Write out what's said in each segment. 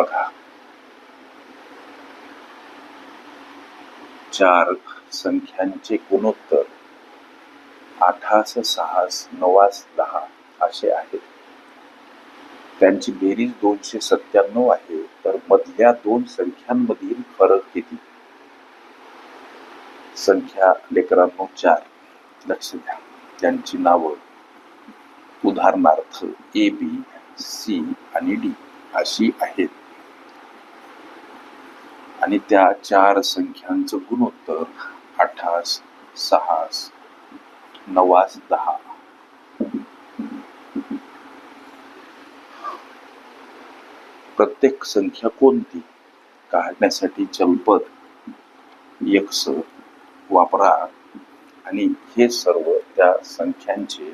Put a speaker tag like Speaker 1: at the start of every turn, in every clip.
Speaker 1: बघा. चार संख्यांचे गुणोत्तर आठास सहास नवास दहा असे आहेत. त्यांची बेरीज दोनशे सत्त्याण्णव आहे तर मधल्या दोन संख्यांमधील फरक किती? संख्या लेकरांनो चार. लक्ष द्या. त्यांची नावं. उदाहरणार्थ ए बी सी आणि डी अशी आहेत. आणि त्या चार संख्यांचं गुणोत्तर अठास सहास नवास दहा. प्रत्येक संख्या कोणती? काढण्यासाठी चलपद यक्ष वापरा आणि हे सर्व त्या संख्यांचे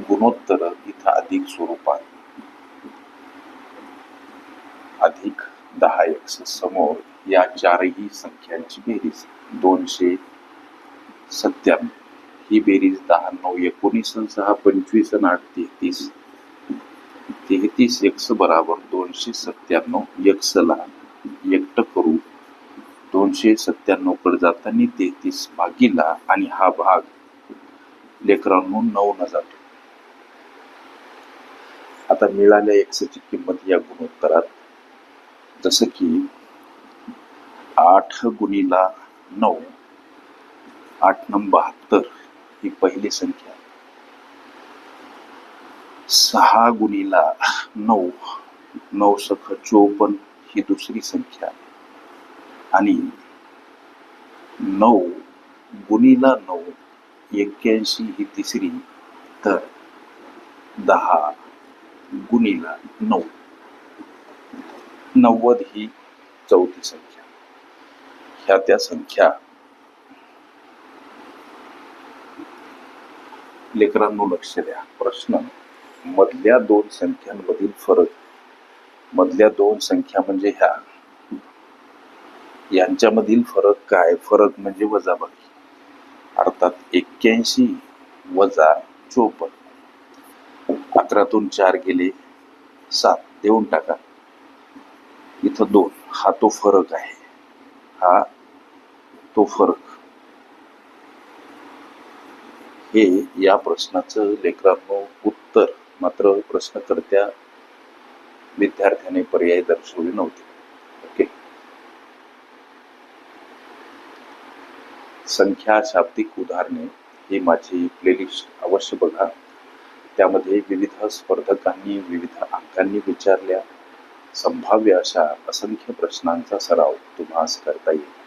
Speaker 1: गुणोत्तर इथं अधिक स्वरूपात अधिक दहा एक्स समोर या चारही संख्यांची बेरीज. दोनशे सत्त्याण्णव. ही बेरीज दहा नऊ एकोणीस सहा पंचवीस आणि आठ तेहतीस तेहतीस एक्स बराबर दोनशे सत्त्याण्णव. एक्सला एकटं करू. दोनशे सत्त्याण्णवकडे जाताना तेहतीस भागीला आणि हा भाग लेकरांनो नऊ न जातो. आता मिळाल्या एक्सची किंमत या गुणोत्तरात जसं की आठ गुणीला नऊ आठ नम बहात्तर ही पहिली संख्या. सहा गुणीला नऊ नऊ सख चोपन्न ही दुसरी संख्या. आणि नऊ गुणीला नऊ एक्क्याऐंशी ही तिसरी तर दहा गुणीला नऊ. नव्वद ही चौथी संख्या. ह्या त्या संख्या लेकरांनो लक्ष द्या. प्रश्न मधल्या दोन संख्यांमधील फरक. मधल्या दोन संख्या म्हणजे ह्या. यांच्यामधील फरक काय? फरक म्हणजे वजाबाकी अर्थात एक्क्याऐंशी वजा चोपन्न. अकरातून चार गेले सात. देऊन टाका. इथं दोन. हा तो फरक आहे. हा तो फरक. हे या प्रश्नाचं लेकरांनो उत्तर मात्र प्रश्नकर्त्या विद्यार्थ्याने पर्याय दर्शवले नव्हते. ओके? संख्या शाब्दिक उदाहरणे ही माझी प्लेलिस्ट अवश्य बघा. त्यामध्ये विविध स्पर्धकांनी विविध अंकांनी विचारल्या. संभाव्य अशा असंख्य प्रश्नांचा सराव तुम्हास करता येईल.